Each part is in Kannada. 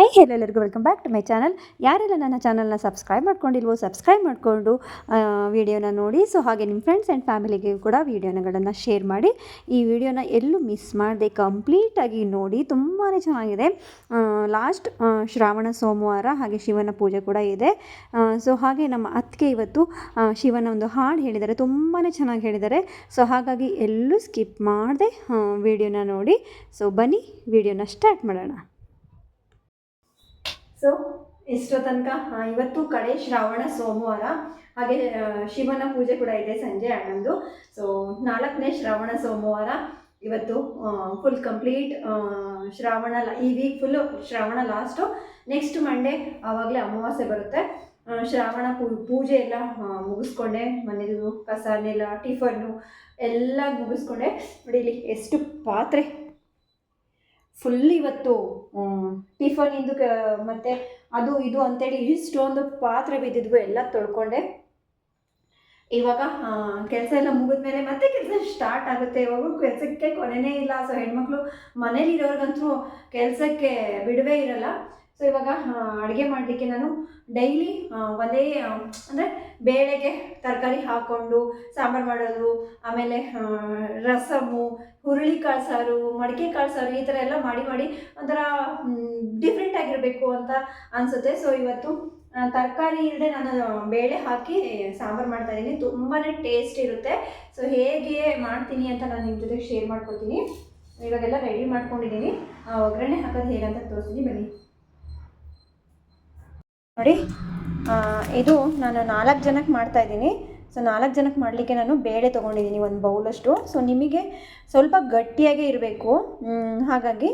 ಹೈ ಹೇಳಿ ಎಲ್ಲರಿಗೂ welcome back to my channel ಯಾರೆಲ್ಲ ನನ್ನ ಚಾನಲ್ನ ಸಬ್ಸ್ಕ್ರೈಬ್ ಮಾಡ್ಕೊಂಡಿಲ್ವೋ ಸಬ್ಸ್ಕ್ರೈಬ್ ಮಾಡಿಕೊಂಡು ವಿಡಿಯೋನ ನೋಡಿ. ಸೊ ಹಾಗೆ ನಿಮ್ಮ ಫ್ರೆಂಡ್ಸ್ ಆ್ಯಂಡ್ ಫ್ಯಾಮಿಲಿಗೆ ಕೂಡ ವೀಡಿಯೋನಗಳನ್ನು ಶೇರ್ ಮಾಡಿ. ಈ ವಿಡಿಯೋನ ಎಲ್ಲೂ ಮಿಸ್ ಮಾಡದೆ ಕಂಪ್ಲೀಟಾಗಿ ನೋಡಿ. ತುಂಬಾ ಚೆನ್ನಾಗಿದೆ. ಲಾಸ್ಟ್ ಶ್ರಾವಣ, ಸೋಮವಾರ ಹಾಗೆ ಶಿವನ ಪೂಜೆ ಕೂಡ ಇದೆ. ಸೊ ಹಾಗೆ ನಮ್ಮ ಅತ್ತಿಗೆ ಇವತ್ತು ಶಿವನ ಒಂದು ಹಾಡು ಹೇಳಿದ್ದಾರೆ. ತುಂಬಾ ಚೆನ್ನಾಗಿ ಹೇಳಿದ್ದಾರೆ. ಸೊ ಹಾಗಾಗಿ ಎಲ್ಲೂ ಸ್ಕಿಪ್ ಮಾಡದೆ ವಿಡಿಯೋನ ನೋಡಿ. ಸೊ ಬನ್ನಿ ವಿಡಿಯೋನ ಸ್ಟಾರ್ಟ್ ಮಾಡೋಣ. ಸೊ ಎಷ್ಟೋ ತನಕ ಇವತ್ತು ಕಡೆ ಶ್ರಾವಣ, ಸೋಮವಾರ, ಹಾಗೆ ಶಿವನ ಪೂಜೆ ಕೂಡ ಇದೆ ಸಂಜೆ ಹನ್ನೊಂದು. ಸೊ ನಾಲ್ಕನೇ ಶ್ರಾವಣ, ಸೋಮವಾರ, ಇವತ್ತು ಫುಲ್ ಕಂಪ್ಲೀಟ್ ಶ್ರಾವಣ ಈ week full Shravana last next Monday ಆವಾಗಲೇ ಅಮಾವಾಸ್ಯೆ ಬರುತ್ತೆ. ಶ್ರಾವಣ ಪೂ, ಪೂಜೆ ಎಲ್ಲ ಮುಗಿಸ್ಕೊಂಡೆ. ಮನೇದು ಕಸನೆಲ್ಲ ನೆಲ ಟಿಫನ್ನು ಎಲ್ಲ ಮುಗಿಸ್ಕೊಂಡೆ. ನೋಡಿ ಇಲ್ಲಿ ಎಷ್ಟು ಪಾತ್ರೆ. ಫುಲ್ ಇವತ್ತು ಟಿಫನಿಂದು ಕ, ಮತ್ತು ಅದು ಇದು ಅಂತೇಳಿ ಇಷ್ಟೊಂದು ಪಾತ್ರೆ ಬಿದ್ದಿದ್ವು, ಎಲ್ಲ ತೊಳ್ಕೊಂಡೆ. ಇವಾಗ ಕೆಲಸ ಎಲ್ಲ ಮುಗಿದ್ಮೇಲೆ ಮತ್ತೆ ಕೆಲಸ ಸ್ಟಾರ್ಟ್ ಆಗುತ್ತೆ. ಇವಾಗ ಕೆಲಸಕ್ಕೆ ಕೊನೆನೇ ಇಲ್ಲ. ಸೊ ಹೆಣ್ಮಕ್ಳು ಮನೇಲಿ ಇರೋರ್ಗಂತೂ ಕೆಲಸಕ್ಕೆ ಬಿಡುವೇ ಇರಲ್ಲ. ಸೊ ಇವಾಗ ಅಡುಗೆ ಮಾಡಲಿಕ್ಕೆ ನಾನು ಡೈಲಿ ಒಂದೇ ಅಂದರೆ ಬೇಳೆಗೆ ತರಕಾರಿ ಹಾಕ್ಕೊಂಡು ಸಾಂಬಾರು ಮಾಡೋದು, ಆಮೇಲೆ ರಸಮು ಹುರುಳಿ ಹುರುಳಿಕಾಳು ಸಾರು ಮಡಿಕೆ ಕಾಳು ಸಾರು ಈ ಥರ ಎಲ್ಲ ಮಾಡಿ ಮಾಡಿ ಒಂಥರ ಡಿಫ್ರೆಂಟ್ ಆಗಿರಬೇಕು ಅಂತ ಅನಿಸುತ್ತೆ. ಸೊ ಇವತ್ತು ತರಕಾರಿ ಇಲ್ಲದೆ ನಾನು ಬೇಳೆ ಹಾಕಿ ಸಾಂಬಾರು ಮಾಡ್ತಾ ಇದ್ದೀನಿ ತುಂಬಾ ಟೇಸ್ಟ್ ಇರುತ್ತೆ. ಸೊ ಹೇಗೆ ಮಾಡ್ತೀನಿ ಅಂತ ನಾನು ನಿಮ್ಮ ಜೊತೆಗೆ ಶೇರ್ ಮಾಡ್ಕೊತೀನಿ. ಇವಾಗೆಲ್ಲ ರೆಡಿ ಮಾಡ್ಕೊಂಡಿದ್ದೀನಿ ಒಗ್ಗರಣೆ ಹಾಕೋದು ಹೇಗಂತ ತೋರಿಸ್ತೀನಿ ಬನ್ನಿ. ನೋಡಿ. ಇದು ನಾನು ನಾಲ್ಕು ಜನಕ್ಕೆ ಮಾಡ್ತಾ ಇದ್ದೀನಿ. ಸೊ, ನಾಲ್ಕು ಜನಕ್ಕೆ ಮಾಡಲಿಕ್ಕೆ ನಾನು ಬೇಳೆ ತೊಗೊಂಡಿದ್ದೀನಿ ಒಂದು ಬೌಲಷ್ಟು ಸೊ, ನಿಮಗೆ ಸ್ವಲ್ಪ ಗಟ್ಟಿಯಾಗೇ ಇರಬೇಕು. ಹಾಗಾಗಿ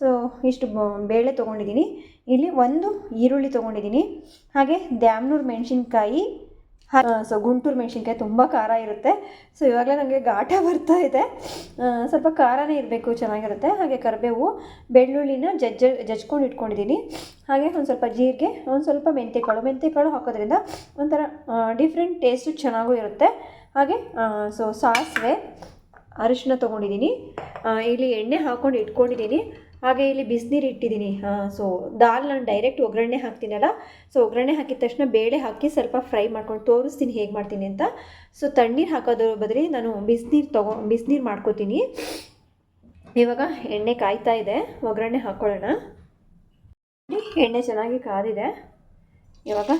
ಸೊ, ಇಷ್ಟು ಬೇಳೆ ತೊಗೊಂಡಿದ್ದೀನಿ. ಇಲ್ಲಿ ಒಂದು ಈರುಳ್ಳಿ ತೊಗೊಂಡಿದ್ದೀನಿ. ಹಾಗೆ ದ್ಯಾಮ್ನೂರು ಮೆಣಸಿನ್ಕಾಯಿ ಸೊ ಗುಂಟೂರು ಮೆಣಸಿನ್ಕಾಯಿ ತುಂಬ ಖಾರ ಇರುತ್ತೆ. ಸೊ ಇವಾಗಲೇ ನನಗೆ ಘಾಟ ಬರ್ತಾ ಇದೆ. ಸ್ವಲ್ಪ ಖಾರನೇ ಇರಬೇಕು, ಚೆನ್ನಾಗಿರುತ್ತೆ. ಹಾಗೆ ಕರಿಬೇವು, ಬೆಳ್ಳುಳ್ಳಿನ ಜಜ್ಜ, ಜಜ್ಕೊಂಡು ಇಟ್ಕೊಂಡಿದ್ದೀನಿ. ಹಾಗೆ ಒಂದು ಸ್ವಲ್ಪ ಜೀರಿಗೆ, ಒಂದು ಸ್ವಲ್ಪ ಮೆಂತ್ಯಕಾಳು ಮೆಂತ್ಯಕಾಳು ಹಾಕೋದ್ರಿಂದ ಒಂಥರ ಡಿಫ್ರೆಂಟ್ ಟೇಸ್ಟು ಚೆನ್ನಾಗೂ ಇರುತ್ತೆ. ಹಾಗೆ ಸೊ ಸಾಸಿವೆ ಅರಿಶಿನ ತೊಗೊಂಡಿದ್ದೀನಿ. ಇಲ್ಲಿ ಎಣ್ಣೆ ಹಾಕ್ಕೊಂಡು ಇಟ್ಕೊಂಡಿದ್ದೀನಿ. ಹಾಗೆ ಇಲ್ಲಿ ಬಿಸಿನೀರು ಇಟ್ಟಿದ್ದೀನಿ. ಸೊ ದಾಲ್ ನಾನು ಡೈರೆಕ್ಟ್ ಒಗ್ಗರಣೆ ಹಾಕ್ತೀನಲ್ಲ ಸೊ ಒಗ್ಗರಣೆ ಹಾಕಿದ ತಕ್ಷಣ ಬೇಳೆ ಹಾಕಿ ಸ್ವಲ್ಪ ಫ್ರೈ ಮಾಡ್ಕೊಂಡು ತೋರಿಸ್ತೀನಿ ಹೇಗೆ ಮಾಡ್ತೀನಿ ಅಂತ. ಸೊ ತಣ್ಣೀರು ಹಾಕೋದ್ರ ಬದಲಿ ನಾನು ಬಿಸಿನೀರು ತಗೊ, ಬಿಸಿನೀರು ಮಾಡ್ಕೋತೀನಿ. ಇವಾಗ ಎಣ್ಣೆ ಕಾಯ್ತಾ ಇದೆ, ಒಗ್ಗರಣೆ ಹಾಕ್ಕೊಳ್ಳೋಣ ಎಣ್ಣೆ ಚೆನ್ನಾಗಿ ಕಾದಿದೆ. ಇವಾಗ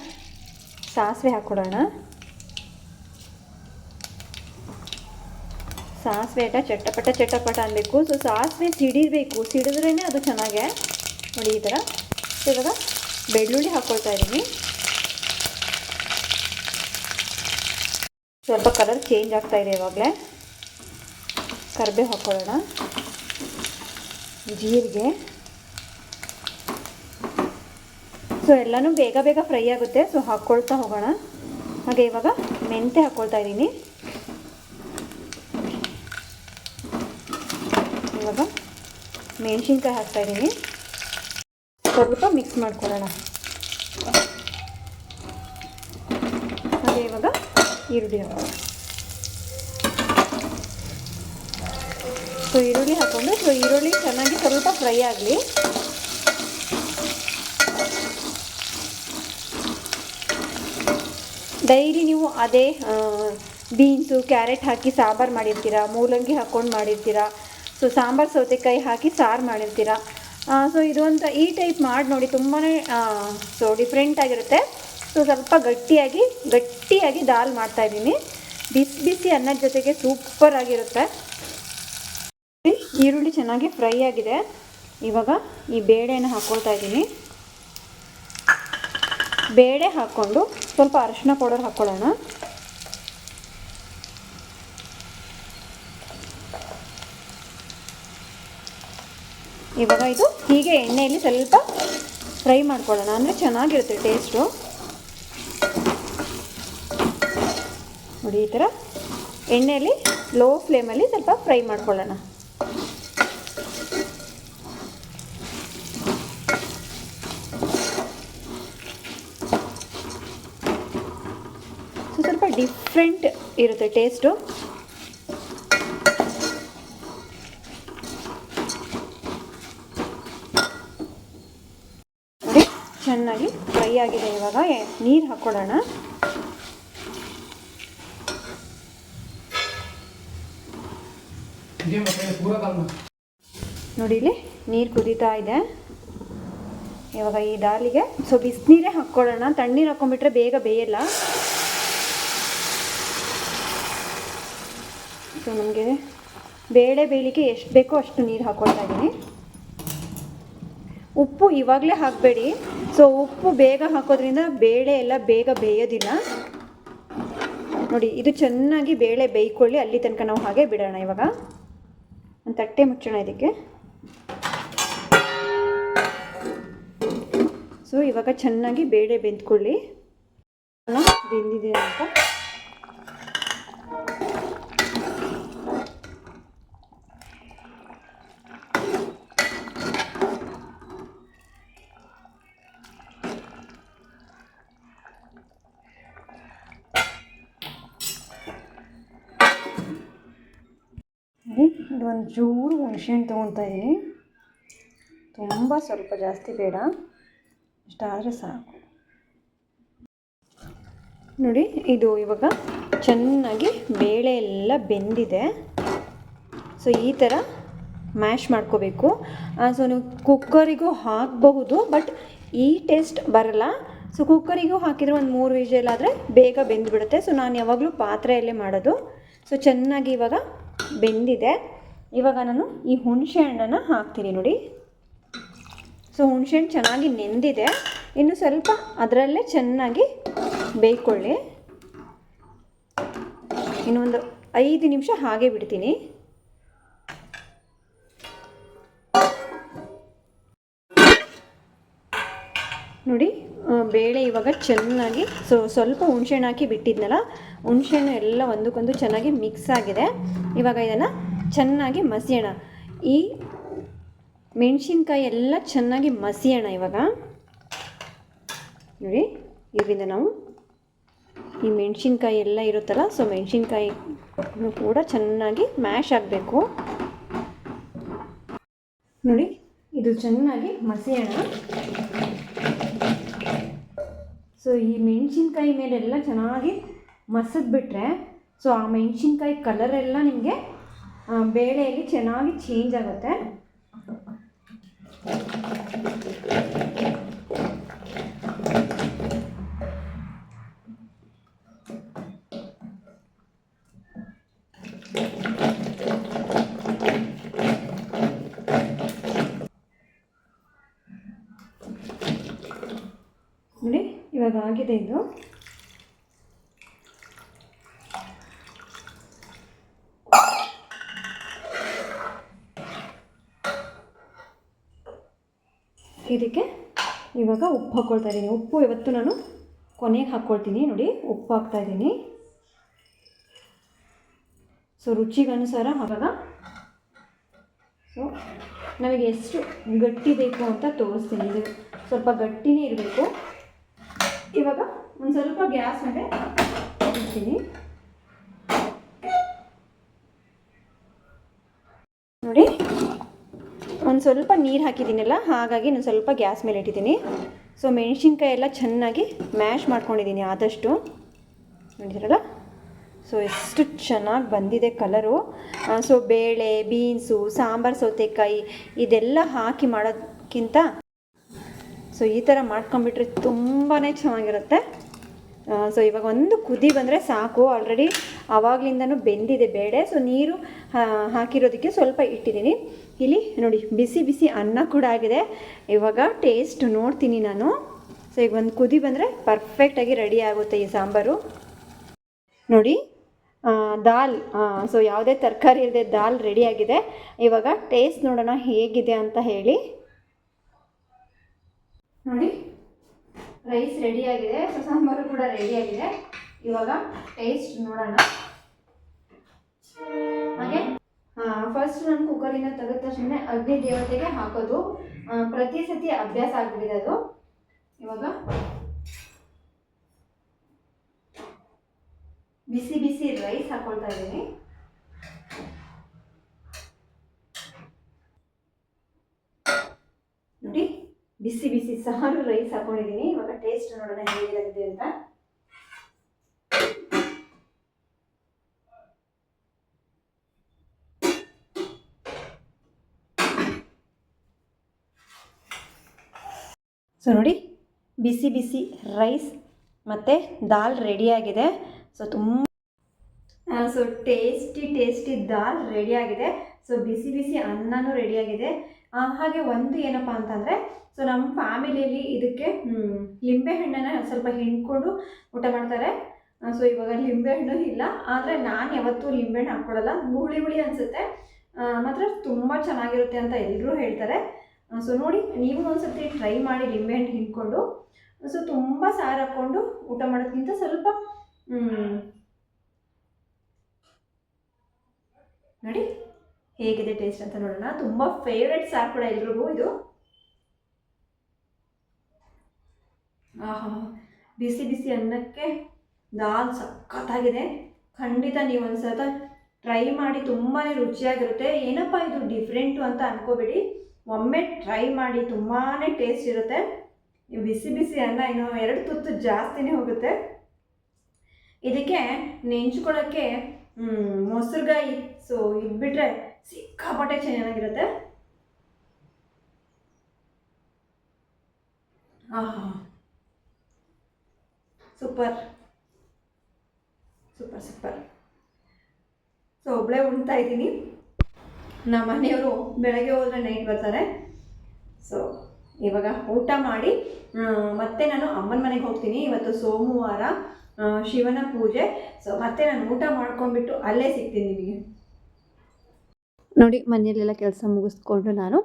ಸಾಸಿವೆ ಹಾಕ್ಕೊಡೋಣ ಸಾಸಿವೆ ಚಟಪಟ ಚಟ್ಟಪಟ ಅನ್ನಬೇಕು ಸೊ ಸಾಸಿವೆ ಸಿಡಿಬೇಕು ಸಿಡಿದ್ರೇ ಅದು ಚೆನ್ನಾಗೆ ನೋಡಿ ಈ ಥರ ಇವಾಗ ಬೆಳ್ಳುಳ್ಳಿ ಹಾಕ್ಕೊಳ್ತಾ ಇದ್ದೀನಿ. ಸ್ವಲ್ಪ ಕಲರ್ ಚೇಂಜ್ ಆಗ್ತಾ ಇದೆ ಇವಾಗಲೇ. ಕರಿಬೇವು ಹಾಕ್ಕೊಳ್ಳೋಣ ಜೀರಿಗೆ. ಸೊ ಎಲ್ಲನೂ ಬೇಗ ಬೇಗ ಫ್ರೈ ಆಗುತ್ತೆ. ಸೊ ಹಾಕ್ಕೊಳ್ತಾ ಹೋಗೋಣ. ಹಾಗೆ ಇವಾಗ ಮೆಂತೆ ಹಾಕ್ಕೊಳ್ತಾ ಇದ್ದೀನಿ ಇವಾಗ ಮೆಣಸಿನ್ಕಾಯಿ ಹಾಕ್ತಾ ಇದ್ದೀನಿ. ಸ್ವಲ್ಪ ಮಿಕ್ಸ್ ಮಾಡ್ಕೊಳ್ಳೋಣ. ಅದೇ ಇವಾಗ ಈರುಳ್ಳಿ ಹಾಕೋಣ. ಸೊ ಈರುಳ್ಳಿ ಹಾಕೊಂಡು ಸೊ ಈರುಳ್ಳಿ ಚೆನ್ನಾಗಿ ಸ್ವಲ್ಪ ಫ್ರೈ ಆಗಲಿ. ಡೈಲಿ ನೀವು ಅದೇ ಬೀನ್ಸು ಕ್ಯಾರೆಟ್ ಹಾಕಿ ಸಾಂಬಾರು ಮಾಡಿರ್ತೀರಾ, ಮೂಲಂಗಿ ಹಾಕ್ಕೊಂಡು ಮಾಡಿರ್ತೀರಾ ಸೊ ಸಾಂಬಾರು, ಸೌತೆಕಾಯಿ ಹಾಕಿ ಸಾರು ಮಾಡಿರ್ತೀರಾ? ಸೊ ಇದು ಅಂತ ಈ ಟೈಪ್ ಮಾಡಿ ನೋಡಿ ತುಂಬಾ ಸೊ ಡಿಫ್ರೆಂಟ್ ಆಗಿರುತ್ತೆ. ಸೊ ಸ್ವಲ್ಪ ಗಟ್ಟಿಯಾಗಿ ಗಟ್ಟಿಯಾಗಿ ದಾಲ್ ಮಾಡ್ತಾಯಿದ್ದೀನಿ ಬಿಸಿ ಬಿಸಿ ಅನ್ನದ ಜೊತೆಗೆ ಸೂಪರ್ ಆಗಿರುತ್ತೆ. ಈರುಳ್ಳಿ ಚೆನ್ನಾಗಿ ಫ್ರೈ ಆಗಿದೆ. ಇವಾಗ ಈ ಬೇಳೆನ ಹಾಕ್ಕೊಳ್ತಾ ಇದ್ದೀನಿ. ಬೇಳೆ ಹಾಕ್ಕೊಂಡು ಸ್ವಲ್ಪ ಅರಶಿನ ಪೌಡರ್ ಹಾಕ್ಕೊಳ್ಳೋಣ ಇವಾಗ ಇದು ಹೀಗೆ ಎಣ್ಣೆಯಲ್ಲಿ ಸ್ವಲ್ಪ ಫ್ರೈ ಮಾಡ್ಕೊಳ್ಳೋಣ. ಅಂದರೆ ಚೆನ್ನಾಗಿರುತ್ತೆ ಟೇಸ್ಟು ನೋಡಿ, ಈ ಥರ ಎಣ್ಣೆಯಲ್ಲಿ ಲೋ ಫ್ಲೇಮಲ್ಲಿ ಸ್ವಲ್ಪ ಫ್ರೈ ಮಾಡ್ಕೊಳ್ಳೋಣ. ಸ್ವಲ್ಪ ಡಿಫ್ರೆಂಟ್ ಇರುತ್ತೆ ಟೇಸ್ಟು ಚೆನ್ನಾಗಿ ಫ್ರೈ ಆಗಿದೆ ಇವಾಗ. ನೀರು ಹಾಕ್ಕೊಳ್ಳೋಣ ನೋಡಿ ಇಲ್ಲಿ ನೀರು ಕುದೀತಾ ಇದೆ. ಇವಾಗ ಈ ದಾಲಿಗೆ ಸೊ ಬಿಸಿನೀರೇ ಹಾಕ್ಕೊಳ್ಳೋಣ ತಣ್ಣೀರು ಹಾಕ್ಕೊಂಡ್ಬಿಟ್ರೆ ಬೇಗ ಬೇಯಲ್ಲ. ಸೊ ನಮಗೆ ಬೇಳೆ ಬೇಯಲಿಕ್ಕೆ ಎಷ್ಟು ಬೇಕೋ ಅಷ್ಟು ನೀರು ಹಾಕ್ಕೊಳ್ತಾ ಇದ್ದೀನಿ ಉಪ್ಪು ಇವಾಗಲೇ ಹಾಕಬೇಡಿ. ಸೊ ಉಪ್ಪು ಬೇಗ ಹಾಕೋದ್ರಿಂದ ಬೇಳೆ ಎಲ್ಲ ಬೇಗ ಬೇಯೋದಿಲ್ಲ. ನೋಡಿ, ಇದು ಚೆನ್ನಾಗಿ ಬೇಳೆ ಬೇಯ್ಕೊಳ್ಳಿ. ಅಲ್ಲಿ ತನಕ ನಾವು ಹಾಗೆ ಬಿಡೋಣ ಇವಾಗ. ಒಂದು ತಟ್ಟೆ ಮುಚ್ಚೋಣ ಇದಕ್ಕೆ. ಸೊ ಇವಾಗ ಚೆನ್ನಾಗಿ ಬೇಳೆ ಬೆಂದ್ಕೊಳ್ಳಿ. ಬೆಂದಿದೆ ಅಂತ ನೋಡಿ ಇದು ಒಂದು ಚೂರು ಹುಣಸೆಹಣ್ಣು ತೊಗೊಳ್ತಾ ಇದ್ದೀನಿ ತುಂಬ ಸ್ವಲ್ಪ ಜಾಸ್ತಿ ಬೇಡ. ಇಷ್ಟಾದರೆ ಸಾಕು. ನೋಡಿ, ಇದು ಇವಾಗ ಚೆನ್ನಾಗಿ ಬೇಳೆ ಎಲ್ಲ ಬೆಂದಿದೆ. ಸೊ ಈ ಥರ ಮ್ಯಾಶ್ ಮಾಡ್ಕೋಬೇಕು. ಸೊ ನೀವು ಕುಕ್ಕರಿಗೂ ಹಾಕಬಹುದು ಬಟ್ ಈ ಟೇಸ್ಟ್ ಬರಲ್ಲ. ಸೊ ಕುಕ್ಕರಿಗೂ ಹಾಕಿದರೆ ಒಂದು ಮೂರು ವಿಷಲ್ ಆದರೆ ಬೇಗ ಬೆಂದುಬಿಡುತ್ತೆ. ಸೊ ನಾನು ಯಾವಾಗಲೂ ಪಾತ್ರೆಯಲ್ಲೇ ಮಾಡೋದು. ಸೊ ಚೆನ್ನಾಗಿ ಇವಾಗ ಬೆಂದಿದೆ. ಇವಾಗ ನಾನು ಈ ಹುಣಸೆ ಹಣ್ಣನ್ನು ಹಾಕ್ತೀನಿ ನೋಡಿ. ಸೊ ಹುಣಸೆ ಹಣ್ಣು ಚೆನ್ನಾಗಿ ನೆಂದಿದೆ. ಇನ್ನು ಸ್ವಲ್ಪ ಅದರಲ್ಲೇ ಚೆನ್ನಾಗಿ ಬೇಯ್ಕೊಳ್ಳಿ. ಇನ್ನೊಂದು ಐದು ನಿಮಿಷ ಹಾಗೆ ಬಿಡ್ತೀನಿ. ನೋಡಿ ಬೇಳೆ ಇವಾಗ ಚೆನ್ನಾಗಿ, ಸೊ, ಸ್ವಲ್ಪ ಹುಣಸೆಹಣ್ಣು ಹಾಕಿ ಬಿಟ್ಟಿದ್ನಲ್ಲ, ಹುಣಸೆಹಣ್ಣು ಎಲ್ಲ ಒಂದಕ್ಕೊಂದು ಚೆನ್ನಾಗಿ ಮಿಕ್ಸ್ ಆಗಿದೆ. ಇವಾಗ ಇದನ್ನು ಚೆನ್ನಾಗಿ ಮಸಿಯೋಣ. ಈ ಮೆಣಸಿನ್ಕಾಯಿ ಎಲ್ಲ ಚೆನ್ನಾಗಿ ಮಸಿಯೋಣ ಇವಾಗ. ನೋಡಿ ಇದರಿಂದ ನಾವು ಈ ಮೆಣಸಿನ್ಕಾಯಿ ಎಲ್ಲ ಇರುತ್ತಲ್ಲ ಸೊ ಮೆಣಸಿನ್ಕಾಯಿ ಕೂಡ ಚೆನ್ನಾಗಿ ಮ್ಯಾಶ್ ಆಗಬೇಕು. ನೋಡಿ, ಇದು ಚೆನ್ನಾಗಿ ಮಸಿಯೋಣ. ಸೊ ಈ ಮೆಣಸಿನ್ಕಾಯಿ ಮೇಲೆಲ್ಲ ಚೆನ್ನಾಗಿ ಮಸದ್ಬಿಟ್ರೆ ಸೊ ಆ ಮೆಣಸಿನ್ಕಾಯಿ ಕಲರೆಲ್ಲ ನಿಮಗೆ ಬೇಳೆಯಲ್ಲಿ ಚೆನ್ನಾಗಿ ಚೇಂಜ್ ಆಗುತ್ತೆ. ನೋಡಿ ಇವಾಗ ಆಗಿದೆ ಇದು. ಇದಕ್ಕೆ ಇವಾಗ ಉಪ್ಪು ಹಾಕ್ಕೊಳ್ತಾ ಇದ್ದೀನಿ. ಉಪ್ಪು ಇವತ್ತು ನಾನು ಕೊನೆಗೆ ಹಾಕ್ಕೊಳ್ತೀನಿ ನೋಡಿ. ಉಪ್ಪು ಹಾಕ್ತಾ ಇದ್ದೀನಿ. ಸೊ ರುಚಿಗನುಸಾರ ಹಾಗಾಗ ಸೊ ನಮಗೆ ಎಷ್ಟು ಗಟ್ಟಿ ಬೇಕು ಅಂತ ತೋರಿಸ್ತೀನಿ. ಇದು ಸ್ವಲ್ಪ ಗಟ್ಟಿನೇ ಇರಬೇಕು. ಇವಾಗ ಒಂದು ಸ್ವಲ್ಪ ಗ್ಯಾಸ್ ಮೇಲೆ ಇಡ್ತೀನಿ. ನೋಡಿ. ಒಂದು ಸ್ವಲ್ಪ ನೀರು ಹಾಕಿದ್ದೀನಲ್ಲ, ಹಾಗಾಗಿ ನಾನು ಸ್ವಲ್ಪ ಗ್ಯಾಸ್ ಮೇಲೆ ಇಟ್ಟಿದ್ದೀನಿ. ಸೊ ಮೆಣಸಿನ್ಕಾಯಿ ಎಲ್ಲ ಚೆನ್ನಾಗಿ ಮ್ಯಾಶ್ ಮಾಡ್ಕೊಂಡಿದ್ದೀನಿ ಆದಷ್ಟು. ನೋಡಿದ್ರಲ್ಲ? ಸೊ ಎಷ್ಟು ಚೆನ್ನಾಗಿ ಬಂದಿದೆ ಕಲರು ಸೊ ಬೇಳೆ, ಬೀನ್ಸು, ಸಾಂಬಾರು, ಸೌತೆಕಾಯಿ, ಇದೆಲ್ಲ ಹಾಕಿ ಮಾಡೋದಕ್ಕಿಂತ ಸೊ ಈ ಥರ ಮಾಡ್ಕೊಂಬಿಟ್ರೆ ತುಂಬಾ ಚೆನ್ನಾಗಿರುತ್ತೆ. ಸೊ ಇವಾಗ ಒಂದು ಕುದಿ ಬಂದರೆ ಸಾಕು. ಆಲ್ರೆಡಿ ಆವಾಗಲಿಂದನೂ ಬೆಂದಿದೆ ಬೇಳೆ. ಸೊ ನೀರು ಹಾಕಿರೋದಕ್ಕೆ ಸ್ವಲ್ಪ ಇಟ್ಟಿದ್ದೀನಿ. ಇಲ್ಲಿ ನೋಡಿ, ಬಿಸಿ ಬಿಸಿ ಅನ್ನ ಕೂಡ ಆಗಿದೆ. ಇವಾಗ ಟೇಸ್ಟ್ ನೋಡ್ತೀನಿ ನಾನು. ಸೊ ಈಗ ಒಂದು ಕುದಿ ಬಂದರೆ ಪರ್ಫೆಕ್ಟಾಗಿ ರೆಡಿ ಆಗುತ್ತೆ ಈ ಸಾಂಬಾರು. ನೋಡಿ ದಾಲ್ ಸೊ ಯಾವುದೇ ತರಕಾರಿ ಇಲ್ಲದೆ ದಾಲ್ ರೆಡಿಯಾಗಿದೆ ಇವಾಗ ಟೇಸ್ಟ್ ನೋಡೋಣ ಹೇಗಿದೆ ಅಂತ ಹೇಳಿ. ನೋಡಿ ರೈಸ್ ರೆಡಿಯಾಗಿದೆ ಸೊ ಸಾಂಬಾರು ಕೂಡ ರೆಡಿಯಾಗಿದೆ ಇವಾಗ ಟೇಸ್ಟ್ ನೋಡೋಣ. ಹಾಗೆ ಫಸ್ಟ್ ನಾನು ಕುಕ್ಕರಿಂದ ತೆಗೆದ ತಕ್ಷಣ ಅಗ್ನಿ ದೇವತೆಗೆ ಹಾಕೋದು. ಪ್ರತಿ ಸತಿ ಅಭ್ಯಾಸ ಆಗ್ಬಿಟ್ಟಿದೆ ಅದು. ಇವಾಗ ಬಿಸಿ ಬಿಸಿ ರೈಸ್ ಹಾಕೊಳ್ತಾ ಇದ್ದೀನಿ. ನೋಡಿ, ಬಿಸಿ ಬಿಸಿ ಸಾರು ರೈಸ್ ಹಾಕೊಂಡಿದ್ದೀನಿ. ಇವಾಗ ಟೇಸ್ಟ್ ನೋಡೋಣ ಹೇಗಿರುತ್ತೆ ಅಂತ. ಸೊ ನೋಡಿ, ಬಿಸಿ ಬಿಸಿ ರೈಸ್ ಮತ್ತು ದಾಲ್ ರೆಡಿಯಾಗಿದೆ ಸೊ ತುಂಬ ಸೊ ಟೇಸ್ಟಿ ಟೇಸ್ಟಿ ದಾಲ್ ರೆಡಿಯಾಗಿದೆ ಸೊ ಬಿಸಿ ಬಿಸಿ ಅನ್ನನೂ ರೆಡಿಯಾಗಿದೆ ಹಾಗೆ ಒಂದು ಏನಪ್ಪ ಅಂತಂದರೆ ಸೊ ನಮ್ಮ ಫ್ಯಾಮಿಲಿಯಲ್ಲಿ ಇದಕ್ಕೆ ಲಿಂಬೆ ಲಿಂಬೆಹಣ್ಣನ್ನು ಸ್ವಲ್ಪ ಹಿಂಡ್ಕೊಂಡು ಊಟ ಮಾಡ್ತಾರೆ. ಸೊ ಇವಾಗ ಲಿಂಬೆಹಣ್ಣು ಇಲ್ಲ. ಆದರೆ ನಾನು ಯಾವತ್ತೂ ಲಿಂಬೆಹಣ್ಣು ಹಾಕ್ಕೊಡಲ್ಲ ಹುಳಿ ಹುಳಿ ಅನಿಸುತ್ತೆ. ಮಾತ್ರ ತುಂಬ ಚೆನ್ನಾಗಿರುತ್ತೆ ಅಂತ ಎಲ್ಲರೂ ಹೇಳ್ತಾರೆ. ಸೊ ನೋಡಿ, ನೀವು ಒಂದ್ಸತಿ ಟ್ರೈ ಮಾಡಿ ಲಿಂಬೆಹಣ್ಣು ಹಿಂಡ್ಕೊಂಡು ಸೊ ತುಂಬ ಸಾರು ಹಾಕ್ಕೊಂಡು ಊಟ ಮಾಡೋದಕ್ಕಿಂತ ಸ್ವಲ್ಪ ನೋಡಿ, ಹೇಗಿದೆ ಟೇಸ್ಟ್ ಅಂತ ನೋಡೋಣ. ತುಂಬ ಫೇವ್ರೆಟ್ ಸಾರು ಕೂಡ ಎಲ್ರಿಗೂ ಇದು. ಆಹಾ ಬಿಸಿ ಬಿಸಿ ಅನ್ನಕ್ಕೆ ದಾಲ್ ಸಖತ್ತಾಗಿದೆ. ಖಂಡಿತ ನೀವು ಒಂದ್ಸತ ಟ್ರೈ ಮಾಡಿ ತುಂಬಾ ರುಚಿಯಾಗಿರುತ್ತೆ. ಏನಪ್ಪ ಇದು ಡಿಫ್ರೆಂಟು ಅಂತ ಅನ್ಕೋಬೇಡಿ. ಒಮ್ಮೆ ಟ್ರೈ ಮಾಡಿ ತುಂಬಾ ಟೇಸ್ಟ್ ಇರುತ್ತೆ. ಬಿಸಿ ಬಿಸಿ ಅನ್ನ ಇನ್ನು ಎರಡು ತುತ್ತು ಜಾಸ್ತಿನೇ ಹೋಗುತ್ತೆ. ಇದಕ್ಕೆ ನೆಂಚ್ಕೊಳ್ಳೋಕ್ಕೆ ಮೊಸರುಗಾಯಿ ಸೊ ಇದ್ಬಿಟ್ರೆ ಸಿಕ್ಕಾಪಟ್ಟೆ ಚೆನ್ನಾಗಿರುತ್ತೆ. ಆಹಾ. ಸೂಪರ್. Super super. ಸೊ ಒಬ್ಬಳೇ ಉಣ್ತಾ ಇದ್ದೀನಿ. ನಮ್ಮ ಮನೆಯವರು ಬೆಳಗ್ಗೆ ಹೋದರೆ ನೈಟ್ ಬರ್ತಾರೆ. ಸೊ ಇವಾಗ ಊಟ ಮಾಡಿ ಮತ್ತೆ ನಾನು ಅಮ್ಮನ ಮನೆಗೆ ಹೋಗ್ತೀನಿ. ಇವತ್ತು ಸೋಮವಾರ ಶಿವನ ಪೂಜೆ. ಸೊ ಮತ್ತೆ ನಾನು ಊಟ ಮಾಡ್ಕೊಂಡ್ಬಿಟ್ಟು ಅಲ್ಲೇ ಸಿಗ್ತೀನಿ ನಿಮಗೆ. ನೋಡಿ, ಮನೆಯಲ್ಲೆಲ್ಲ ಕೆಲಸ ಮುಗಿಸ್ಕೊಂಡು ನಾನು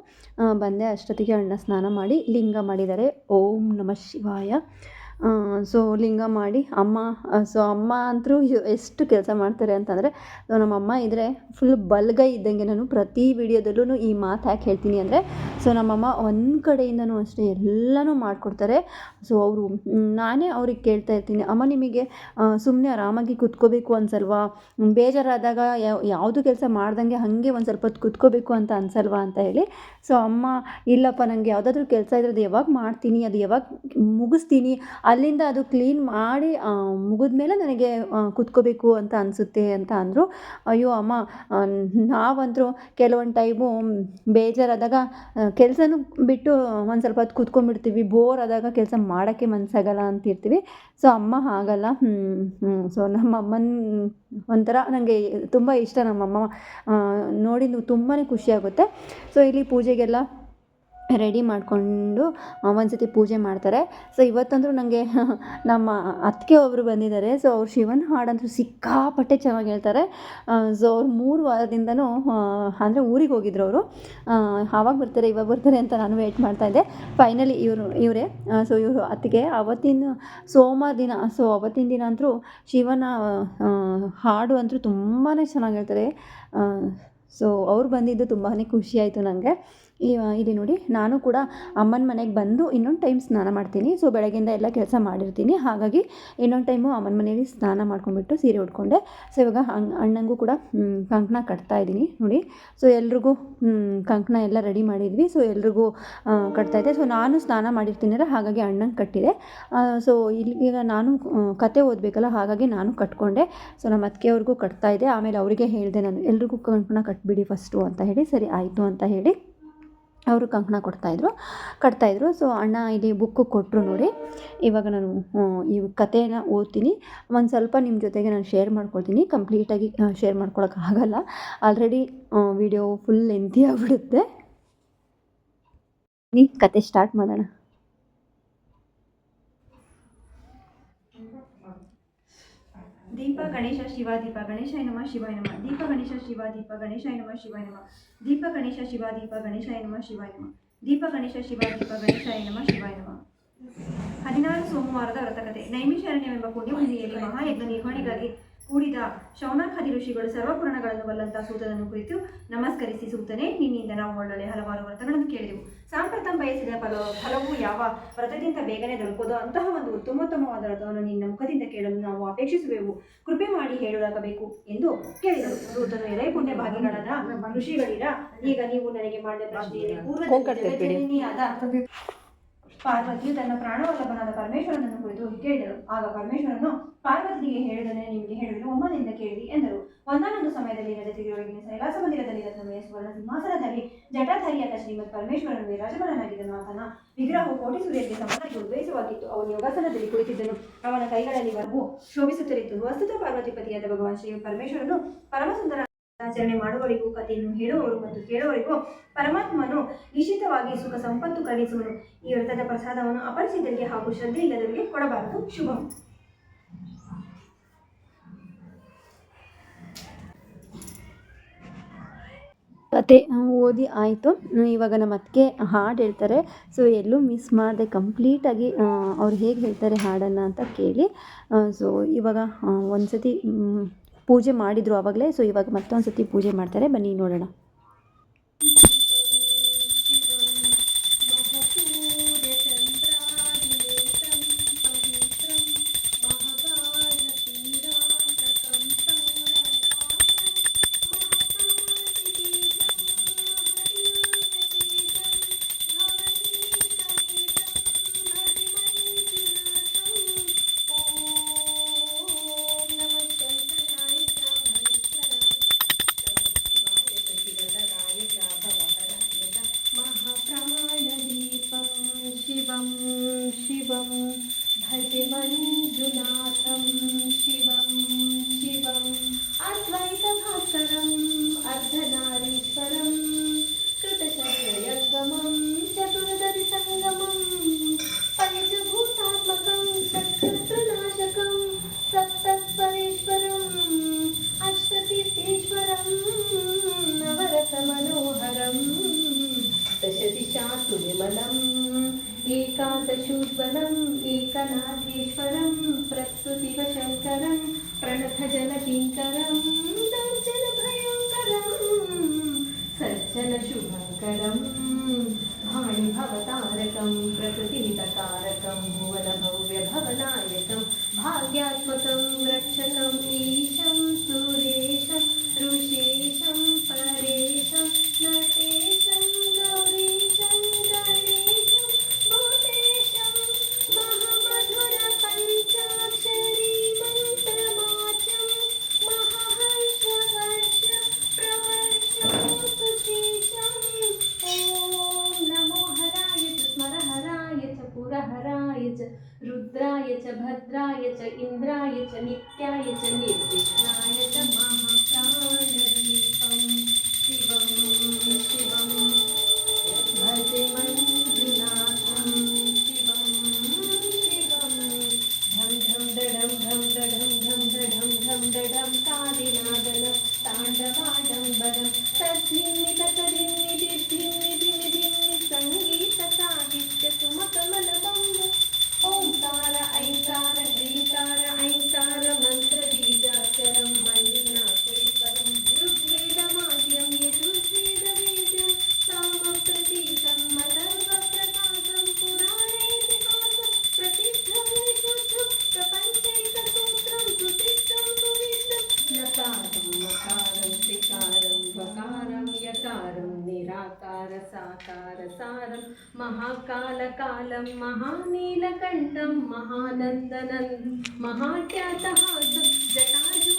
ಬಂದೆ ಅಷ್ಟೊತ್ತಿಗೆ ಅಣ್ಣ ಸ್ನಾನ ಮಾಡಿ, ಲಿಂಗ ಮಾಡಿದ್ದಾರೆ. ಓಂ ನಮಃ ಶಿವಾಯ. ಸೊ ಲಿಂಗ ಮಾಡಿ ಅಮ್ಮ ಸೊ ಅಮ್ಮ ಅಂತೂ ಎಷ್ಟು ಕೆಲಸ ಮಾಡ್ತಾರೆ ಅಂತಂದರೆ, ಸೊ ನಮ್ಮಮ್ಮ ಇದ್ದರೆ ಫುಲ್ ಬಲ್ಗೈ ಇದ್ದಂಗೆ ನಾನು ಪ್ರತಿ ವಿಡಿಯೋದಲ್ಲೂ ಈ ಮಾತು ಯಾಕೆ ಹೇಳ್ತೀನಿ ಅಂದರೆ, ಸೊ ನಮ್ಮಮ್ಮ ಒಂದು ಕಡೆಯಿಂದನೂ ಅಷ್ಟೇ ಎಲ್ಲನೂ ಮಾಡಿಕೊಡ್ತಾರೆ. ಸೊ ಅವರು ನಾನೇ ಅವ್ರಿಗೆ ಕೇಳ್ತಾ ಇರ್ತೀನಿ, ಅಮ್ಮ ನಿಮಗೆ ಸುಮ್ಮನೆ ಆರಾಮಾಗಿ ಕುತ್ಕೋಬೇಕು ಅನ್ಸಲ್ವಾ? ಬೇಜಾರಾದಾಗ ಯಾವ ಯಾವುದು ಕೆಲಸ ಮಾಡ್ದಂಗೆ ಹಾಗೆ ಒಂದು ಸ್ವಲ್ಪ ಹೊತ್ತು ಕುತ್ಕೋಬೇಕು ಅಂತ ಅನ್ಸಲ್ವಾ? ಅಂತ ಹೇಳಿ, ಸೊ ಅಮ್ಮ, ಇಲ್ಲಪ್ಪ ನನಗೆ ಯಾವುದಾದ್ರೂ ಕೆಲಸ ಇದ್ರೆ ಅದು ಯಾವಾಗ ಮಾಡ್ತೀನಿ, ಅದು ಯಾವಾಗ ಮುಗಿಸ್ತೀನಿ ಅಲ್ಲಿಂದ ಅದು ಕ್ಲೀನ್ ಮಾಡಿ ಮುಗಿದ್ಮೇಲೆ ನನಗೆ ಕುತ್ಕೋಬೇಕು ಅಂತ ಅನಿಸುತ್ತೆ ಅಂತ ಅಂದರು. ಅಯ್ಯೋ ಅಮ್ಮ ನಾವಂತೂ ಕೆಲವೊಂದು ಟೈಮು ಬೇಜಾರಾದಾಗ ಕೆಲಸನೂ ಬಿಟ್ಟು ಒಂದು ಸ್ವಲ್ಪ ಹೊತ್ತು ಕುತ್ಕೊಂಡ್ಬಿಡ್ತೀವಿ. ಬೋರ್ ಆದಾಗ ಕೆಲಸ ಮಾಡೋಕ್ಕೆ ಮನಸ್ಸಾಗಲ್ಲ ಅಂತಿರ್ತೀವಿ. ಸೊ ಅಮ್ಮ ಆಗಲ್ಲ ಸೊ ನಮ್ಮ ಅಮ್ಮನ ಒಂಥರ ನನಗೆ ತುಂಬ ಇಷ್ಟ ನಮ್ಮಮ್ಮ ನೋಡಿ ತುಂಬಾ ಖುಷಿಯಾಗುತ್ತೆ. ಸೊ ಇಲ್ಲಿ ಪೂಜೆಗೆಲ್ಲ ರೆಡಿ ಮಾಡಿಕೊಂಡು ಒಂದ್ಸತಿ ಪೂಜೆ ಮಾಡ್ತಾರೆ. ಸೊ ಇವತ್ತಂದ್ರು ನನಗೆ ನಮ್ಮ ಅತ್ತಿಗೆ ಒಬ್ಬರು ಬಂದಿದ್ದಾರೆ. ಸೊ ಅವ್ರು ಶಿವನ ಹಾಡಂತೂ ಸಿಕ್ಕಾಪಟ್ಟೆ ಚೆನ್ನಾಗಿ ಹೇಳ್ತಾರೆ. ಸೊ ಅವ್ರು ಮೂರು ವಾರದಿಂದನೂ ಅಂದರೆ ಊರಿಗೆ ಹೋಗಿದ್ರು ಅವರು. ಆವಾಗ ಬರ್ತಾರೆ, ಇವಾಗ ಬರ್ತಾರೆ ಅಂತ ನಾನು ವೆಯ್ಟ್ ಮಾಡ್ತಾ ಇದ್ದೆ. ಫೈನಲಿ ಇವರು, ಇವರೇ ಸೊ ಇವರು ಅತ್ತಿಗೆ ಅವತ್ತಿನ ಸೋಮವಾರ ದಿನ ಸೊ ಅವತ್ತಿನ ದಿನ ಅಂತೂ ಶಿವನ ಹಾಡು ಅಂತೂ ತುಂಬಾ ಚೆನ್ನಾಗಿ ಹೇಳ್ತಾರೆ. ಸೊ ಅವ್ರು ಬಂದಿದ್ದು ತುಂಬಾ ಖುಷಿ ಆಯಿತು ನನಗೆ ಇಲ್ಲಿ ನೋಡಿ, ನಾನು ಕೂಡ ಅಮ್ಮನ ಮನೆಗೆ ಬಂದು ಇನ್ನೊಂದು ಟೈಮ್ ಸ್ನಾನ ಮಾಡ್ತೀನಿ. ಸೊ ಬೆಳಗ್ಗೆಯಿಂದ ಎಲ್ಲ ಕೆಲಸ ಮಾಡಿರ್ತೀನಿ. ಹಾಗಾಗಿ ಇನ್ನೊಂದು ಟೈಮು ಅಮ್ಮನ ಮನೆಯಲ್ಲಿ ಸ್ನಾನ ಮಾಡ್ಕೊಂಡ್ಬಿಟ್ಟು ಸೀರೆ ಉಟ್ಕೊಂಡೆ. ಸೊ ಇವಾಗ ಅಣ್ಣಂಗೂ ಕೂಡ ಕಂಕಣ ಕಟ್ತಾ ಇದ್ದೀನಿ. ನೋಡಿ ಸೊ ಎಲ್ರಿಗೂ ಕಂಕಣ ಎಲ್ಲ ರೆಡಿ ಮಾಡಿದ್ವಿ. ಸೊ ಎಲ್ರಿಗೂ ಕಟ್ತಾ ಇದ್ದೆ. ಸೊ ನಾನು ಸ್ನಾನ ಮಾಡಿರ್ತೀನಲ್ಲ, ಹಾಗಾಗಿ ಅಣ್ಣಂಗೆ ಕಟ್ಟಿದೆ. ಸೊ ಇಲ್ಲಿ ಈಗ ನಾನು ಕತೆ ಓದಬೇಕಲ್ಲ, ಹಾಗಾಗಿ ನಾನು ಕಟ್ಕೊಂಡೆ. ಸೊ ನಮ್ಮ ಅತ್ತಿಗೆಯವ್ರಿಗೂ ಕಟ್ತಾ ಇದೆ ಆಮೇಲೆ ಅವರಿಗೆ ಹೇಳಿದೆ ನಾನು, ಎಲ್ರಿಗೂ ಕಂಕಣ ಕಟ್ಬಿಡಿ ಫಸ್ಟು ಅಂತ ಹೇಳಿ. ಸರಿ, ಆಯಿತು ಅಂತ ಹೇಳಿ. ಅವರು ಕಂಕಣ ಕೊಡ್ತಾಯಿದ್ರು ಕಟ್ತಾಯಿದ್ರು ಸೊ ಅಣ್ಣ ಇಲ್ಲಿ ಬುಕ್ಕು ಕೊಟ್ಟರು ನೋಡಿ. ಇವಾಗ ನಾನು ಈ ಕಥೆನ ಓದ್ತೀನಿ. ಒಂದು ಸ್ವಲ್ಪ ನಿಮ್ಮ ಜೊತೆಗೆ ನಾನು ಶೇರ್ ಮಾಡ್ಕೊಳ್ತೀನಿ. ಕಂಪ್ಲೀಟಾಗಿ ಶೇರ್ ಮಾಡ್ಕೊಳಕ್ಕಾಗಲ್ಲ ಆಲ್ರೆಡಿ ವಿಡಿಯೋ ಫುಲ್ ಲೆಂತಿ ಆಗಿಬಿಡುತ್ತೆ. ನೀ ಕತೆ ಸ್ಟಾರ್ಟ್ ಮಾಡೋಣ ದೀಪ ಗಣೇಶ ಶಿವ ದೀಪ ಗಣೇಶಾಯ ನಮಃ, ಶಿವಾಯ ನಮಃ. ದೀಪ, ಗಣೇಶ ಶಿವ ದೀಪ ಗಣೇಶಾಯ ನಮಃ, ಶಿವಾಯ ನಮಃ. ದೀಪ, ಗಣೇಶ ಶಿವ ದೀಪ ಗಣೇಶಾಯ ನಮಃ, ಶಿವಾಯ ನಮಃ. ದೀಪ, ಗಣೇಶ ಶಿವ ದೀಪ ಗಣೇಶಾಯ ನಮಃ, ಶಿವಾಯ ನಮಃ. ಹದಿನಾರು ಸೋಮವಾರದ ವ್ರತಕತೆ. ನೈಮಿಷಾರಣ್ಯವೆಂಬ ಪುಣ್ಯಭೂಮಿಯಲ್ಲಿ ಮಹಾಯಜ್ಞ ನಿರ್ವಹಣೆಗಾಗಿ ಕೂಡಿದ ಶೌನಾಖಾದಿ ಋಷಿಗಳು ಸರ್ವಪುರಾಣಗಳನ್ನು ಬಲ್ಲಂತಹ ಸೂತನನ್ನು ಕುರಿತು ನಮಸ್ಕರಿಸಿ ಸೂತನೆ ನಿನ್ನಿಂದ ನಾವು ಒಳ್ಳೊಳ್ಳೆ ಹಲವಾರು ವ್ರತಗಳನ್ನು ಕೇಳಿದೆವು. ಸಾಂಪ್ರತಂ ಬಯಸಿದ ಫಲ ಫಲವು ಯಾವ ವ್ರತದಿಂದ ಬೇಗನೆ ದೊರಕೋದೋ ಅಂತಹ ಒಂದು ಉತ್ತಮೋತ್ತಮವಾದ ವ್ರತವನ್ನು ನಿನ್ನ ಮುಖದಿಂದ ಕೇಳಲು ನಾವು ಅಪೇಕ್ಷಿಸುವೆವು. ಕೃಪೆ ಮಾಡಿ ಹೇಳಲಾಗಬೇಕು ಎಂದು ಕೇಳಿದರು. ಸೂತನು ಎಲೆ ಪುಣ್ಯ ಭಾಗಿಗಳಾದ ಋಷಿಗಳಿರ? ಈಗ ನೀವು ನನಗೆ ಮಾಡಿದ ಪ್ರಶ್ನೆಯಲ್ಲಿ ಪೂರ್ವ ಪಾರ್ವತಿಯು ತನ್ನ ಪ್ರಾಣವಲ್ಲಭನಾದ ಪರಮೇಶ್ವರನನ್ನು ಕುರಿತು ಕೇಳಿದರು ಆಗ ಪರಮೇಶ್ವರನು, ಪಾರ್ವತಿಗೆ ಹೇಳಿದನೆ ನಿಮಗೆ ಹೇಳಿದರು ಒಮ್ಮನಿಂದ ಕೇಳಿ ಎಂದರು. ಒಂದಾನೊಂದು ಸಮಯದಲ್ಲಿ ನಡತಿರುವೊಳಗಿನ ಕೈಲಾಸ ಮಂದಿರದಲ್ಲಿ ಸಮಯ ಸುವರ್ಣ ಸಿಂಹಾಸನದಲ್ಲಿ ಜಟಾಧಾರಿಯಾದ ಶ್ರೀಮದ್ ಪರಮೇಶ್ವರನು ವಿರಾಜಮಾನನಾಗಿದ್ದನು. ಆತನ ವಿಗ್ರಹವು ಕೋಟಿ ಸೂರ್ಯಕ್ಕೆ ಸಮಾನಕ್ಕೆ ಉದ್ದೇಶವಾಗಿತ್ತು ಅವನು ಯೋಗಾಸನದಲ್ಲಿ ಕುಳಿತಿದ್ದನು. ಅವನ ಕೈಗಳಲ್ಲಿ ವರ್ಗು ಶೋಭಿಸುತ್ತಿರಿತ್ತು ವಸ್ತುತ ಪಾರ್ವತಿಪತಿಯಾದ ಭಗವಾನ್ ಶ್ರೀ ಪರಮೇಶ್ವರನು ಪರಮಸುಂದರ ಆಚರಣೆ ಮಾಡುವವರಿಗೂ, ಕಥೆಯನ್ನು ಹೇಳುವವರು ಮತ್ತು ಕೇಳುವವರಿಗೂ ಪರಮಾತ್ಮನು ನಿಶ್ಚಿತವಾಗಿ ಸುಖ ಸಂಪತ್ತು ಕರುಣಿಸುವನು. ಈ ವ್ರತದ ಪ್ರಸಾದವನ್ನು ಅಪರಿಚಿತರಿಗೆ ಹಾಗೂ ಶ್ರದ್ಧೆ ಇಲ್ಲದವರಿಗೆ ಕೊಡಬಾರದು. ಶುಭಂ. ಕತೆ ಓದಿ ಆಯಿತು. ಇವಾಗ ನಮ್ಮ ಅತ್ತಿಗೆ ಹಾಡು ಹೇಳ್ತಾರೆ. ಸೊ ಎಲ್ಲೂ ಮಿಸ್ ಮಾಡದೆ ಕಂಪ್ಲೀಟಾಗಿ ಅವ್ರು ಹೇಗೆ ಹೇಳ್ತಾರೆ ಹಾಡನ್ನು ಅಂತ ಕೇಳಿ. ಸೊ ಇವಾಗ ಒಂದು ಸತಿ ಪೂಜೆ ಮಾಡಿದರು ಆವಾಗಲೇ ಸೊ ಇವಾಗ ಮತ್ತೊಂದು ಸತಿ ಪೂಜೆ ಮಾಡ್ತಾರೆ. ಬನ್ನಿ ನೋಡೋಣ. एकनाथेश्वरं प्रस्तुतिवशङ्करं प्रणतजनकिङ्करं दर्शनभयङ्करं सज्जनशुभङ्करं भाणिभवतारकं प्रकृतिहितकारकं भुवनभव्यभवनायकं भाग्यात्मकं रक्षकम् ईशं च भद्राय च इन्द्राय च नित्याय च निर्विघ्नाय च महाप्राणदीपम् మహాకాలం మహానీలకంఠం మహానందనం మహాఖ్యాత జటాజు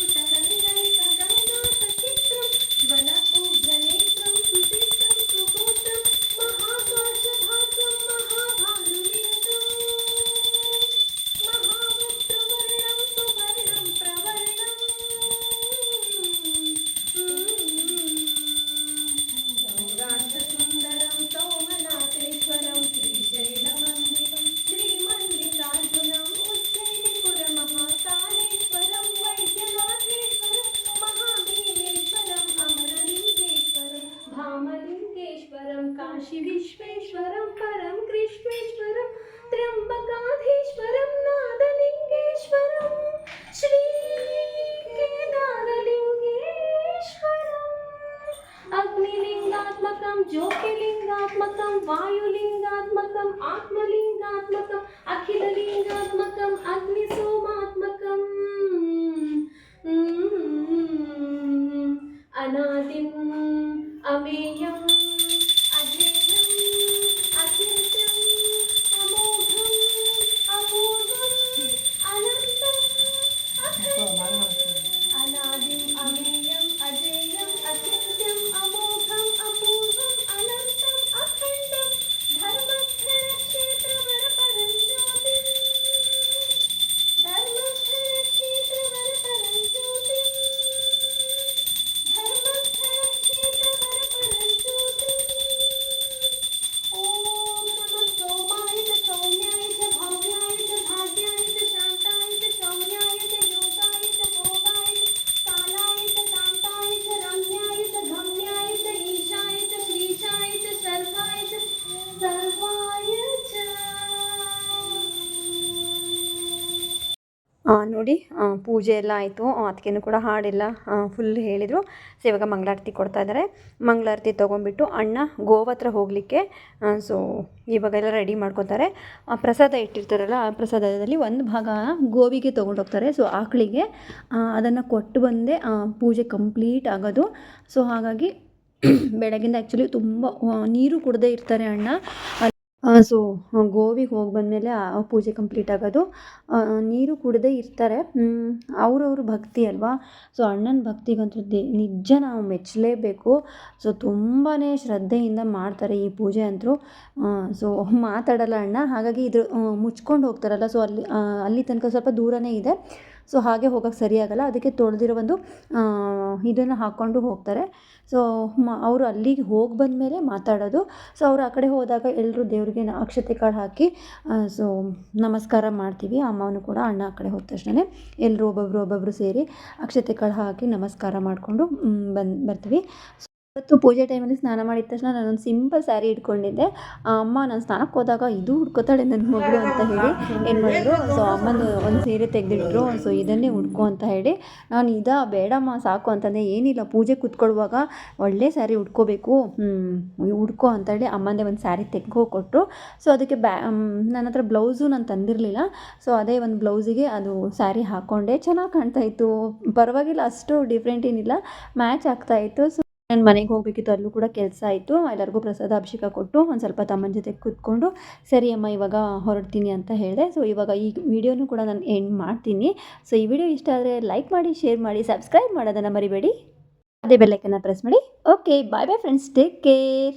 അനാദിം അമേയം. ನೋಡಿ ಪೂಜೆ ಎಲ್ಲ ಆಯಿತು. ಅದಕ್ಕೇನು ಕೂಡ ಹಾಡೆಲ್ಲ ಫುಲ್ ಹೇಳಿದರು. ಸೊ ಇವಾಗ ಮಂಗಳಾರತಿ ಕೊಡ್ತಾ ಇದ್ದಾರೆ ಮಂಗಳಾರತಿ ತೊಗೊಂಡ್ಬಿಟ್ಟು ಅಣ್ಣ ಗೋವ ಹತ್ರ ಹೋಗಲಿಕ್ಕೆ ಸೊ ಇವಾಗೆಲ್ಲ ರೆಡಿ ಮಾಡ್ಕೋತಾರೆ. ಪ್ರಸಾದ ಇಟ್ಟಿರ್ತಾರಲ್ಲ, ಆ ಪ್ರಸಾದದಲ್ಲಿ ಒಂದು ಭಾಗ ಗೋವಿಗೆ ತೊಗೊಂಡೋಗ್ತಾರೆ ಸೊ ಆಕಳಿಗೆ ಅದನ್ನು ಕೊಟ್ಟು ಬಂದೇ ಪೂಜೆ ಕಂಪ್ಲೀಟ್ ಆಗೋದು. ಸೊ ಹಾಗಾಗಿ, ಬೆಳಗಿಂದ ಆ್ಯಕ್ಚುಲಿ ತುಂಬ ನೀರು ಕುಡದೇ ಇರ್ತಾರೆ ಅಣ್ಣ. ಸೊ ಗೋವಿಗೆ ಹೋಗಿ ಬಂದಮೇಲೆ ಆ ಪೂಜೆ ಕಂಪ್ಲೀಟ್ ಆಗೋದು. ನೀರು ಕುಡದೇ ಇರ್ತಾರೆ. ಅವ್ರವ್ರ ಭಕ್ತಿ ಅಲ್ವಾ? ಸೊ ಅಣ್ಣನ ಭಕ್ತಿಗಂತೂ ದಿ, ನಿಜ ನಾವು ಮೆಚ್ಚಲೇಬೇಕು. ಸೊ ತುಂಬಾ ಶ್ರದ್ಧೆಯಿಂದ ಮಾಡ್ತಾರೆ ಈ ಪೂಜೆ ಅಂತೂ. ಸೊ ಮಾತಾಡಲ್ಲ ಅಣ್ಣ. ಹಾಗಾಗಿ ಇದ್ರ ಮುಚ್ಕೊಂಡು ಹೋಗ್ತಾರಲ್ಲ. ಸೊ ಅಲ್ಲಿ ಅಲ್ಲಿ ತನಕ ಸ್ವಲ್ಪ ದೂರನೇ ಇದೆ. ಸೊ ಹಾಗೆ ಹೋಗೋಕ್ಕೆ ಸರಿಯಾಗಲ್ಲ ಅದಕ್ಕೆ ತೊಳೆದಿರೋ ಒಂದು ಇದನ್ನು ಹಾಕ್ಕೊಂಡು ಹೋಗ್ತಾರೆ. ಸೊ, ಮ, ಅವರು ಅಲ್ಲಿಗೆ ಹೋಗಿ ಬಂದಮೇಲೆ ಮಾತಾಡೋದು. ಸೊ, ಅವರು ಆ ಕಡೆ ಹೋದಾಗ ಎಲ್ಲರೂ ದೇವ್ರಿಗೆ ಅಕ್ಷತೆ ಕಾಳು ಹಾಕಿ ಸೊ, ನಮಸ್ಕಾರ ಮಾಡ್ತೀವಿ. ಅಮ್ಮನೂ ಕೂಡ ಅಣ್ಣ ಆ ಕಡೆ ಹೋದ ತಕ್ಷಣ ಎಲ್ಲರೂ ಒಬ್ಬೊಬ್ಬರು ಒಬ್ಬೊಬ್ಬರು ಸೇರಿ ಅಕ್ಷತೆ ಕಾಳು ಹಾಕಿ ನಮಸ್ಕಾರ ಮಾಡಿಕೊಂಡು ಬಂದು, ಬರ್ತೀವಿ. ಇವತ್ತು ಪೂಜೆ ಟೈಮಲ್ಲಿ ಸ್ನಾನ ಮಾಡಿದ ತಕ್ಷಣ ನಾನು ಒಂದು ಸಿಂಪಲ್ ಸ್ಯಾರಿ ಇಟ್ಕೊಂಡಿದ್ದೆ ಅಮ್ಮ ನಾನು ಸ್ನಾನಕ್ಕೆ ಹೋದಾಗ ಇದು ಹುಡ್ಕೋತಾಳೆ ನನ್ನ ಮಗಳು ಅಂತ ಹೇಳಿ ಏನು ಮಾಡಿದ್ರು. ಸೊ ಅಮ್ಮನ ಒಂದು ಸೀರೆ ತೆಗೆದಿಟ್ರು. ಸೊ ಇದನ್ನೇ ಉಡ್ಕೊ ಅಂತ ಹೇಳಿ ನಾನು ಇದ ಬೇಡಮ್ಮ ಸಾಕು ಅಂತಂದೆ. ಏನಿಲ್ಲ ಪೂಜೆ ಕೂತ್ಕೊಳ್ಳುವಾಗ ಒಳ್ಳೆ ಸ್ಯಾರಿ ಉಟ್ಕೋಬೇಕು. ಅಂತ ಹೇಳಿ ಅಮ್ಮಂದೇ ಒಂದು ಸ್ಯಾರಿ ತೆಗ್ಕೊ ಕೊಟ್ಟರು ಸೊ ಅದಕ್ಕೆ ಬ್ಯಾ ನನ್ನ ಹತ್ರ ಬ್ಲೌಸು ನಾನು ತಂದಿರಲಿಲ್ಲ. ಸೊ ಅದೇ ಒಂದು ಬ್ಲೌಸಿಗೆ ಅದು ಸ್ಯಾರಿ ಹಾಕ್ಕೊಂಡೆ ಚೆನ್ನಾಗಿ ಕಾಣ್ತಾ ಇತ್ತು. ಪರವಾಗಿಲ್ಲ, ಅಷ್ಟು ಡಿಫ್ರೆಂಟ್ ಏನಿಲ್ಲ. ಮ್ಯಾಚ್ ಆಗ್ತಾ ಇತ್ತು. ಸೊ ನಾನು ಮನೆಗೆ ಹೋಗಬೇಕಿತ್ತು ಅಲ್ಲೂ ಕೂಡ ಕೆಲಸ ಆಯಿತು. ಎಲ್ಲರಿಗೂ ಪ್ರಸಾದ ಅಭಿಷೇಕ ಕೊಟ್ಟು ಒಂದು ಸ್ವಲ್ಪ ತಮ್ಮನ ಜೊತೆ ಕೂತ್ಕೊಂಡು, ಸರಿ ಅಮ್ಮ, ಇವಾಗ ಹೊರಡ್ತೀನಿ ಅಂತ ಹೇಳಿದೆ. ಸೊ ಇವಾಗ ಈ ವಿಡಿಯೋನು ಕೂಡ ನಾನು ಎಂಡ್ ಮಾಡ್ತೀನಿ. ಸೊ ಈ ವಿಡಿಯೋ ಇಷ್ಟ ಆದರೆ ಲೈಕ್ ಮಾಡಿ ಶೇರ್ ಮಾಡಿ ಸಬ್ಸ್ಕ್ರೈಬ್ ಮಾಡೋದನ್ನು ಮರಿಬೇಡಿ. ಅದೇ ಬೆಲ್ಲೈಕನ್ನು ಪ್ರೆಸ್ ಮಾಡಿ. Okay bye bye friends take care